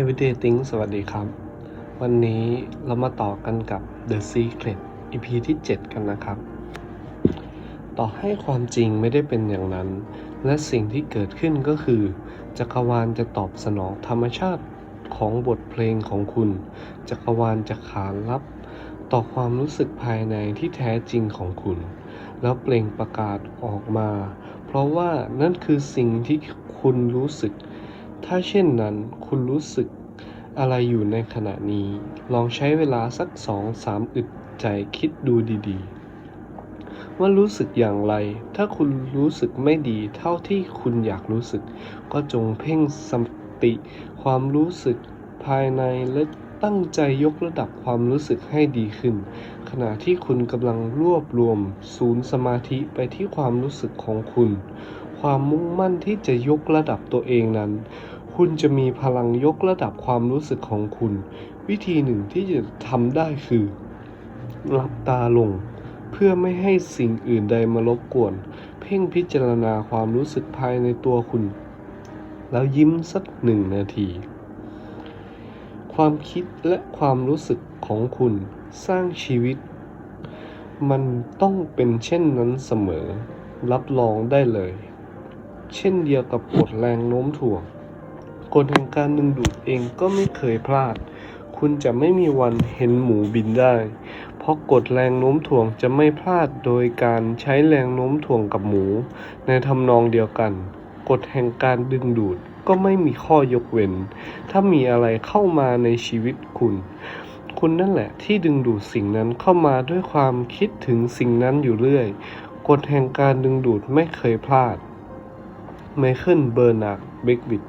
Everyday Think สวัสดีครับ วันนี้เรามาต่อกันกับ The Secret EP ที่ 7 กันนะครับ ต่อให้ความจริงไม่ได้เป็นอย่างนั้น และสิ่งที่เกิดขึ้นก็คือ จักรวาลจะตอบสนองธรรมชาติของบทเพลงของคุณ จักรวาลจะขานรับ ต่อความรู้สึกภายในที่แท้จริงของคุณ แล้วเปล่งประกาศออกมา เพราะว่านั่นคือสิ่งที่คุณรู้สึก ถ้าเช่นนั้นคุณรู้สึกอะไรอยู่ในขณะนี้ ลองใช้เวลาสักสองสามอึดใจคิดดูดีๆ ว่ารู้สึกอย่างไร ถ้าคุณรู้สึกไม่ดีเท่าที่คุณอยากรู้สึก ก็จงเพ่งสติ ความรู้สึกภายในและตั้งใจยกระดับความรู้สึกให้ดีขึ้น ขณะที่คุณกำลังรวบรวมศูนย์สมาธิไปที่ความรู้สึกของคุณ ความมุ่งมั่นที่จะยกระดับตัวเองนั้น คุณจะมีพลังยกระดับความรู้สึกของคุณ วิธีหนึ่งที่จะทำได้คือหลับตาลง เพื่อไม่ให้สิ่งอื่นใดมารบกวน เพ่งพิจารณาความรู้สึกภายในตัวคุณ แล้วยิ้มสักหนึ่งนาที ความคิดและความรู้สึกของคุณสร้างชีวิต มันต้องเป็นเช่นนั้นเสมอ รับรองได้เลย เช่นเดียวกับกฎแรงโน้มถ่วง กฎแห่งการดึงดูดเองก็ไม่เคยพลาด คุณจะไม่มีวันเห็นหมูบินได้ เพราะกฎแรงโน้มถ่วงจะไม่พลาดโดยการใช้แรงโน้มถ่วงกับหมู ในทำนองเดียวกัน กฎแห่งการดึงดูดก็ไม่มีข้อยกเว้น ถ้ามีอะไรเข้ามาในชีวิตคุณ คุณนั่นแหละที่ดึงดูดสิ่งนั้นเข้ามาด้วยความคิดถึงสิ่งนั้นอยู่เรื่อย กฎแห่งการดึงดูดไม่เคยพลาดไมเคิล เบอร์นาร์ด เบกวิด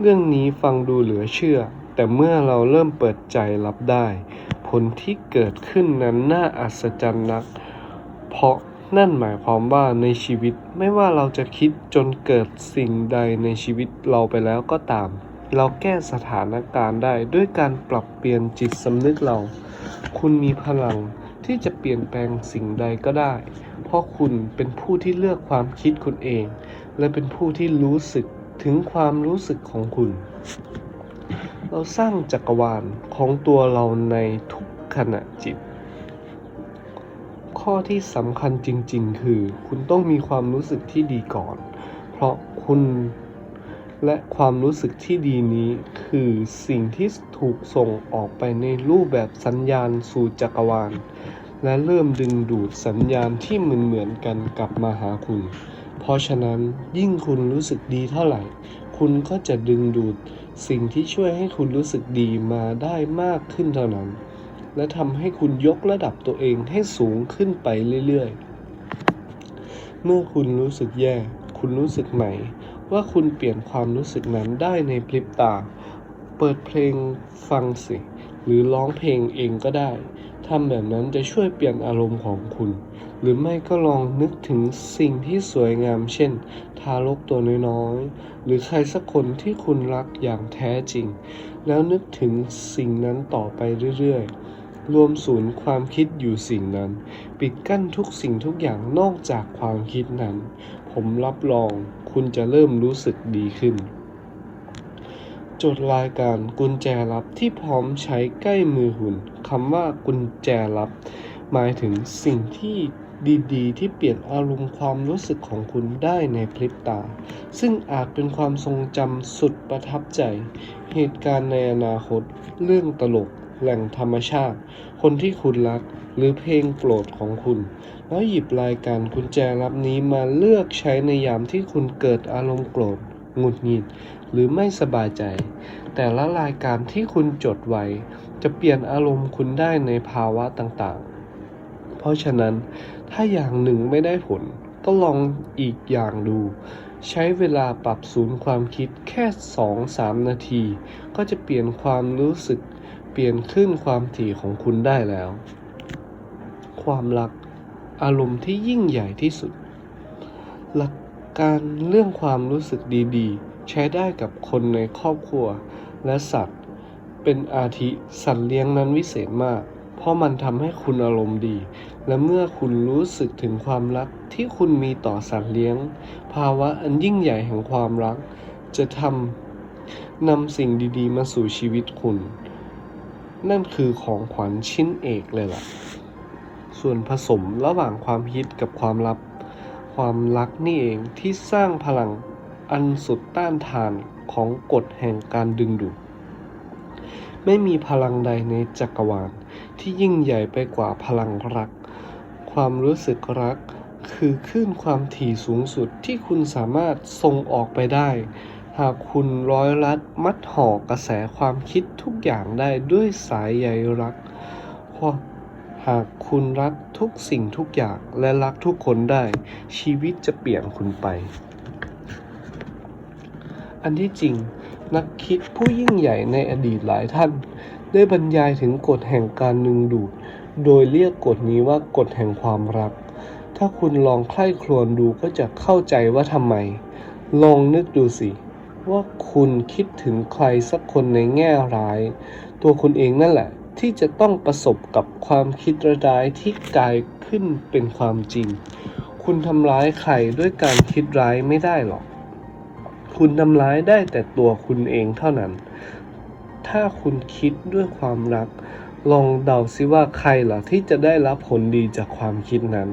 เรื่องนี้ฟังดูเหลือเชื่อ แต่เมื่อเราเริ่มเปิดใจรับได้ ผลที่เกิดขึ้นนั้นน่าอัศจรรย์นัก เพราะนั่นหมายความว่าในชีวิตไม่ว่าเราจะคิดจนเกิดสิ่งใดในชีวิตเราไปแล้วก็ตาม เราแก้สถานการณ์ได้ด้วยการปรับเปลี่ยนจิตสำนึกเรา คุณมีพลังที่จะเปลี่ยนแปลงสิ่งใดก็ได้ เพราะคุณเป็นผู้ที่เลือกความคิดคุณเอง และเป็นผู้ที่รู้สึก ถึงความรู้สึกของคุณ เราสร้างจักรวาลของตัวเราในทุกขณะจิต ข้อที่สำคัญจริง ๆ คือ คุณต้องมีความรู้สึกที่ดีก่อน เพราะคุณและความรู้สึกที่ดีนี้คือสิ่งที่ถูกส่งออกไปในรูปแบบสัญญาณสู่จักรวาล และเริ่มดึงดูดสัญญาณที่เหมือนเหมือนๆกันกลับมาหาคุณ เพราะฉะนั้นยิ่งคุณรู้สึกดีเท่าไหร่ คุณก็จะดึงดูดสิ่งที่ช่วยให้คุณรู้สึกดีมาได้มากขึ้นเท่านั้น และทำให้คุณยกระดับตัวเองให้สูงขึ้นไปเรื่อยๆ เมื่อคุณรู้สึกแย่ คุณรู้สึกไหมว่าคุณเปลี่ยนความรู้สึกนั้นได้ในพริบตา เปิดเพลงฟังสิ หรือร้องเพลงเองก็ได้ทำแบบนั้นจะช่วยเปลี่ยนอารมณ์ของคุณ หรือไม่ก็ลองนึกถึงสิ่งที่สวยงาม เช่น ทารกตัวน้อยๆ หรือใครสักคนที่คุณรักอย่างแท้จริง แล้วนึกถึงสิ่งนั้นต่อไปเรื่อยๆ รวมศูนย์ความคิดอยู่สิ่งนั้น ปิดกั้นทุกสิ่งทุกอย่างนอกจากความคิดนั้น ผมรับรองคุณจะเริ่มรู้สึกดีขึ้น จดรายการกุญแจลับที่พร้อมใช้ใกล้มือคุณคำว่ากุญแจลับ หมายถึงสิ่งที่ดีๆ ที่เปลี่ยนอารมณ์ความรู้สึกของคุณได้ในพริบตา ซึ่งอาจเป็นความทรงจำสุดประทับใจ เหตุการณ์ในอนาคต เรื่องตลก แหล่งธรรมชาติ คนที่คุณรัก หรือเพลงโปรดของคุณ แล้วหยิบรายการกุญแจลับนี้มาเลือกใช้ในยามที่คุณเกิดอารมณ์โกรธหงุดหงิด หรือไม่สบายใจ แต่ละรายการที่คุณจดไว้ จะเปลี่ยนอารมณ์คุณได้ในภาวะต่างๆ เพราะฉะนั้นถ้าอย่างหนึ่งไม่ได้ผล ก็ลองอีกอย่างดู ใช้เวลาปรับศูนย์ความคิดแค่ 2-3 นาที ก็จะเปลี่ยนความรู้สึก เปลี่ยนขึ้นความถี่ของคุณได้แล้ว ความรักอารมณ์ที่ยิ่งใหญ่ที่สุด หลักการเรื่องความรู้สึกดีๆ ใช้ได้กับคนในครอบครัว และสัตว์ เป็นอาทิสัตว์เลี้ยงนั้นวิเศษมาก เพราะมันทำให้คุณอารมณ์ดี และเมื่อคุณรู้สึกถึงความรักที่คุณมีต่อสัตว์เลี้ยง ภาวะอันยิ่งใหญ่แห่งความรัก จะทำนำสิ่งดีๆ มาสู่ชีวิตคุณ นั่นคือของขวัญชิ้นเอกเลยล่ะ ส่วนผสมระหว่างความฮิตกับความลับ ความรักนี่เองที่สร้างพลัง อันสุดต้านทานของกฎแห่งการดึงดูด ไม่มีพลังใดในจักรวาลที่ยิ่งใหญ่ไปกว่าพลังรัก ความรู้สึกรักคือคลื่นความถี่สูงสุดที่คุณสามารถส่งออกไปได้ หากคุณร้อยรัดมัดห่อกระแสความคิดทุกอย่างได้ด้วยสายใยรัก หากคุณรักทุกสิ่งทุกอย่างและรักทุกคนได้ ชีวิตจะเปลี่ยนคุณไป อันที่จริง นักคิดผู้ยิ่งใหญ่ในอดีตหลายท่าน ได้บรรยายถึงกฎแห่งการดึงดูด โดยเรียกกฎนี้ว่ากฎแห่งความรัก ถ้าคุณลองใคร่ครวญดูก็จะเข้าใจว่าทำไม ลองนึกดูสิ ว่าคุณคิดถึงใครสักคนในแง่ร้าย ตัวคุณเองนั่นแหละ ที่จะต้องประสบกับความคิดร้ายที่กลายขึ้นเป็นความจริง คุณทำร้ายใครด้วยการคิดร้ายไม่ได้หรอก คุณทำร้ายได้แต่ตัวคุณเองเท่านั้น ถ้าคุณคิดด้วยความรัก ลองเดาซิว่าใครล่ะที่จะได้รับผลดีจากความคิดนั้น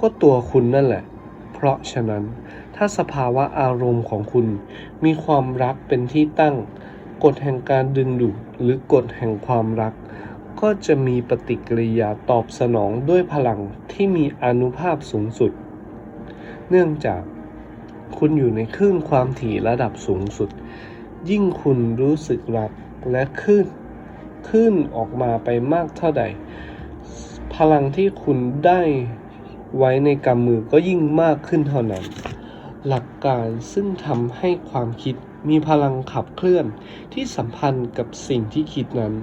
ก็ตัวคุณนั่นแหละ เพราะฉะนั้น ถ้าสภาวะอารมณ์ของคุณ มีความรักเป็นที่ตั้ง กฎแห่งการดึงดูดหรือกฎแห่งความรัก ก็จะมีปฏิกิริยาตอบสนองด้วยพลังที่มีอนุภาพสูงสุด เนื่องจาก คุณอยู่ในคลื่นความถี่ระดับสูงสุด ยิ่งคุณรู้สึกรักและคลื่นคลื่นออกมาไปมากเท่าใด พลังที่คุณได้ไว้ในกำมือก็ยิ่งมากขึ้นเท่านั้น หลักการซึ่งทำให้ความคิดมีพลังขับเคลื่อนที่สัมพันธ์กับสิ่งที่คิดนั้น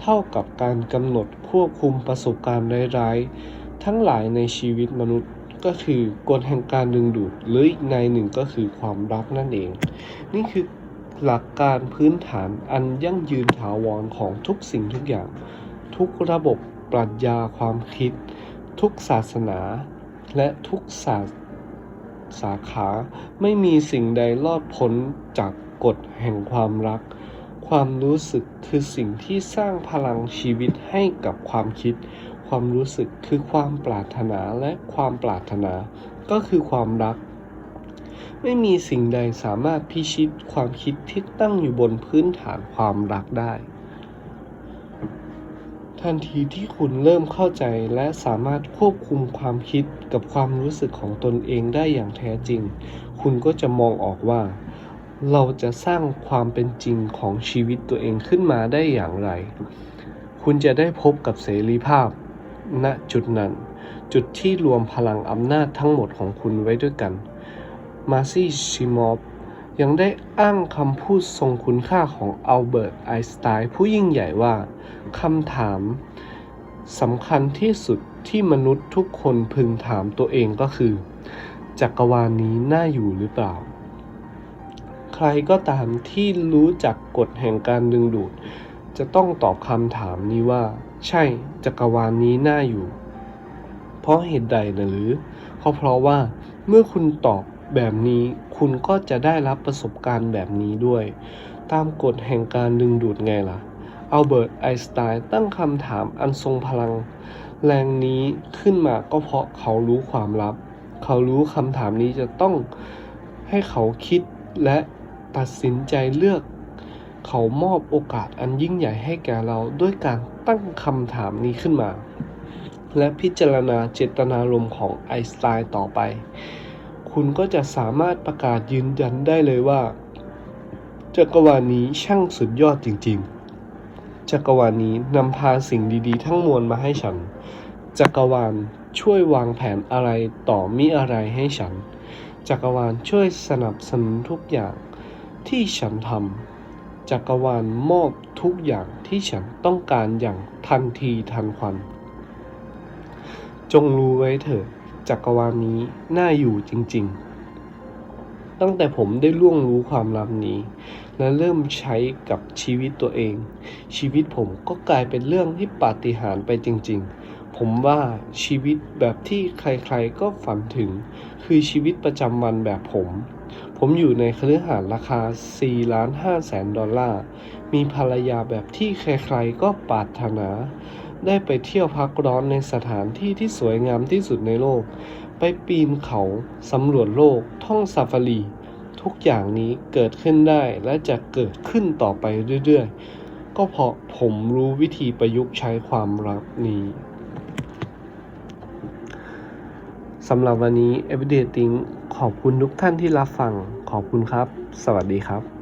เท่ากับการกำหนดควบคุมประสบการณ์ร้ายๆ ทั้งหลายในชีวิตมนุษย์ ก็คือกฎแห่งการดึงดูด หรืออีกในหนึ่งก็คือความรักนั่นเอง นี่คือหลักการพื้นฐานอันยั่งยืนถาวรของทุกสิ่งทุกอย่าง ทุกระบบปรัชญาความคิด ทุกศาสนา และทุกศาสาขา ไม่มีสิ่งใดรอดพ้นจากกฎแห่งความรัก ความรู้สึกคือสิ่งที่สร้างพลังชีวิตให้กับความคิด ความรู้สึกคือความปรารถนาและความปรารถนา ก็คือความรัก ไม่มีสิ่งใดสามารถพิชิตความคิดที่ตั้งอยู่บนพื้นฐานความรักได้ ทันทีที่คุณเริ่มเข้าใจและสามารถควบคุมความคิดกับความรู้สึกของตนเองได้อย่างแท้จริง คุณก็จะมองออกว่า เราจะสร้างความเป็นจริงของชีวิตตัวเองขึ้นมาได้อย่างไรคุณจะได้พบกับเสรีภาพ ณจุดนั้น จุดที่รวมพลังอำนาจทั้งหมดของคุณไว้ด้วยกัน มาซี่ชิมอฟยังได้อ้างคำพูดทรงคุณค่าของอัลเบิร์ตไอน์สไตน์ผู้ยิ่งใหญ่ว่าคำถามสำคัญที่สุดที่มนุษย์ทุกคนพึงถามตัวเองก็คือ จักรวาลนี้น่าอยู่หรือเปล่า ใครก็ตามที่รู้จักกฎแห่งการดึงดูด จะต้องตอบคำถามนี้ว่า ใช่จักรวาลนี้น่าอยู่ เพราะเหตุใดนะหรือเพราะเพราะว่าเมื่อคุณตอบแบบนี้คุณก็จะได้รับประสบการณ์แบบนี้ด้วย ตามกฎแห่งการดึงดูดไงล่ะอัลเบิร์ตไอน์สไตน์ตั้งคำถามอันทรงพลัง แรงนี้ขึ้นมาก็เพราะเขารู้ความลับ เขารู้คำถามนี้จะต้องให้เขาคิดและตัดสินใจเลือก เขามอบโอกาสอันยิ่งใหญ่ให้แก่เราด้วยการตั้งคำถามนี้ขึ้นมา และพิจารณาเจตนารมณ์ของไอน์สไตน์ต่อไป คุณก็จะสามารถประกาศยืนยันได้เลยว่า จักรวาลนี้ช่างสุดยอดจริง ๆ จักรวาลนี้นำพาสิ่งดีๆ ทั้งมวลมาให้ฉัน จักรวาลช่วยวางแผนอะไรต่อมิอะไรให้ฉัน จักรวาลช่วยสนับสนุนทุกอย่างที่ฉันทำ จักรวาลมอบทุกอย่างที่ฉันต้องการอย่างทันทีทันควัน จงรู้ไว้เถิดจักรวาลนี้น่าอยู่จริง ๆ ตั้งแต่ผมได้ล่วงรู้ความลับนี้ และเริ่มใช้กับชีวิตตัวเอง ชีวิตผมก็กลายเป็นเรื่องที่ปาฏิหาริย์ไปจริง ๆ ผมว่าชีวิตแบบที่ใครๆก็ฝันถึง คือชีวิตประจำวันแบบผม ผมอยู่ในคฤหาสน์ราคา4ล้าน5แสนดอลลาร์ มีภรรยาแบบที่ใครๆก็ปรารถนา ได้ไปเที่ยวพักร้อนในสถานที่ที่สวยงามที่สุดในโลก ไปปีนเขา สำรวจโลก ท่องซาฟารี ทุกอย่างนี้เกิดขึ้นได้และจะเกิดขึ้นต่อไปเรื่อยๆ ก็เพราะผมรู้วิธีประยุกต์ใช้ความรักนี้สำหรับวันนี้ Everyday Think ขอบคุณทุกท่านที่รับฟัง ขอบคุณครับ สวัสดีครับ